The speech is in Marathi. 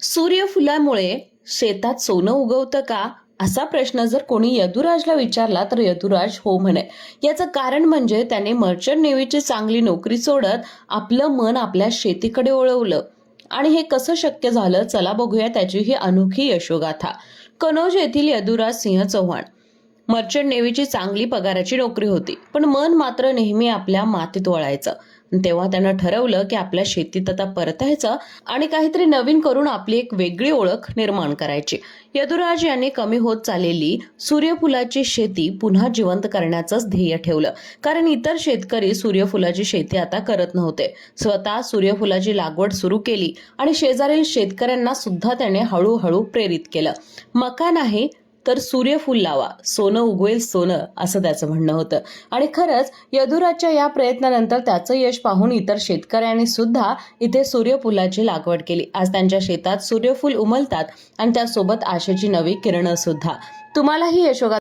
सूर्यफुलामुळे शेतात सोनं उगवतं का? असा प्रश्न जर कोणी यदुराजला विचारला तर यदुराज हो म्हणे. याचं कारण म्हणजे त्याने मर्चंट नेव्हीची चांगली नोकरी सोडत आपलं मन आपल्या शेतीकडे वळवलं आणि हे कसं शक्य झालं? चला बघूया त्याची ही अनोखी यशोगाथा. कनौज येथील यदुराज सिंह चव्हाण. मर्चंट नेव्हीची चांगली पगाराची नोकरी होती पण मन मात्र नेहमी आपल्या मातीत वळायचं. तेव्हा त्यानं ठरवलं की आपल्या शेतीत आता परतायचं आणि काहीतरी नवीन करून आपली एक वेगळी ओळख निर्माण करायची. यदुराज यांनी कमी होत चाललेली सूर्यफुलाची शेती पुन्हा जिवंत करण्याचंच ध्येय ठेवलं. कारण इतर शेतकरी सूर्यफुलाची शेती आता करत नव्हते. स्वतः सूर्यफुलाची लागवड सुरू केली आणि शेजारील शेतकऱ्यांना सुद्धा त्याने हळूहळू प्रेरित केलं. मका नाही तर सूर्यफूल लावा सोनं उगवेल सोनं असं त्याचं म्हणणं होतं. आणि खरंच यदुराजच्या या प्रयत्नानंतर त्याचं यश पाहून इतर शेतकऱ्यांनी सुद्धा इथे सूर्यफुलाची लागवड केली. आज त्यांच्या शेतात सूर्यफूल उमलतात आणि त्यासोबत आशेची नवी किरणं सुद्धा. तुम्हालाही यशोगा